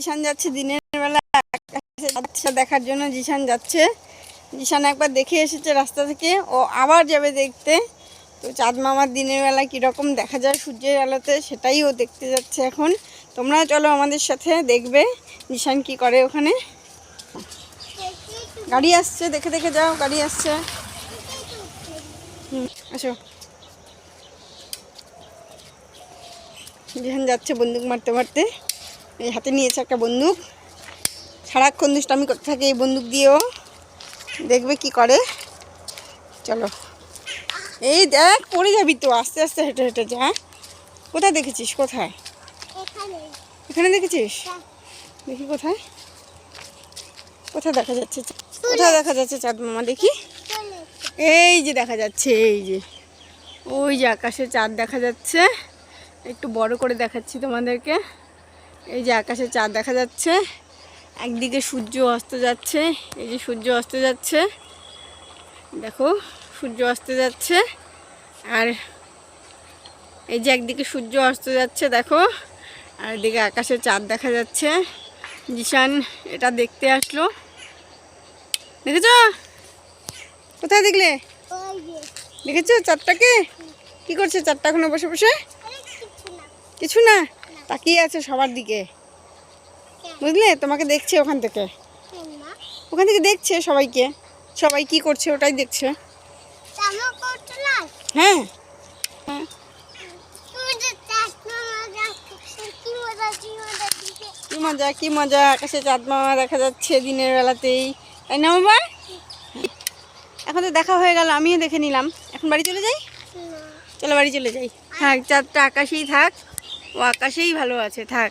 জিশান যাচ্ছে দিনের বেলা আকাশে যাচ্ছে দেখার জন্য জিশান যাচ্ছে। জিশান একবার দেখে এসেছে রাস্তা থেকে, ও আবার যাবে দেখতে। তো চাঁদ মামার দিনের বেলা কীরকম দেখা যায় সূর্যের আলোতে সেটাই ও দেখতে যাচ্ছে এখন। তোমরা চলো আমাদের সাথে দেখবে জিশান কি করে ওখানে। গাড়ি আসছে, দেখে দেখে যাও, গাড়ি আসছে। হুম, আসো। জিহান যাচ্ছে বন্দুক মারতে মারতে। এই হাতে নিয়েছে একটা বন্দুক। সারাক্ষণ দুষ্টামি করতে থাকে এই বন্দুক দিয়েও। দেখবে কি করে? চলো। এই দেখ পড়ে যাবি তো আস্তে আস্তে হেঁটে হেঁটে যা? কোথায় দেখেছিস? কোথায়? এখানে। দেখেছিস? দেখি কোথায়? কোথায় দেখা যাচ্ছে? কোথায় দেখা যাচ্ছে চাঁদ মামা? দেখি। এই যে দেখা যাচ্ছে এই যে। ওই যে আকাশে চাঁদ দেখা যাচ্ছে। একটু বড় করে দেখাচ্ছি তোমাদেরকে। এই যে আকাশে চাঁদ দেখা যাচ্ছে। একদিকে সূর্য অস্ত যাচ্ছে এই যে সূর্য অস্ত যাচ্ছে। দেখো সূর্য অস্ত যাচ্ছে। আর এই যে একদিকে সূর্য অস্ত যাচ্ছে দেখো। আর এদিকে আকাশে চাঁদ দেখা যাচ্ছে। জিশান এটা দেখতে আসলো। দেখেছ? কোথায় দেখলে? দেখেছ চারটাকে কি করছে চারটা এখনও বসে বসে? কিছু না? তাকিয়ে আছে সবার দিকে। বুঝলে? তোমাকে দেখছে ওখান থেকে। ওখান থেকে দেখছে সবাইকে। সবাই কি করছে ওটাই দেখছে। হ্যাঁ। কি মজা কি মজা। দিকে কি মজা কি মজা আকাশে চাঁদ মামা দেখা যাচ্ছে দিনের বেলাতেই। তাই না বাবা এখন তো দেখা হয়ে গেল আমিও দেখে নিলাম। এখন বাড়ি চলে যাই? চলো বাড়ি চলে যাই। থাক চাঁদটা আকাশেই থাক। ও আকাশেই ভালো আছে থাক।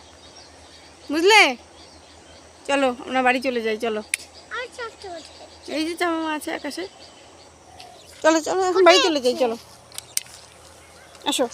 বুঝলে? চলো আমরা বাড়ি চলে যাই চলো। এই যে চামা আছে আকাশে। চলো চলো এখন বাড়ি চলে যাই চলো। আসো।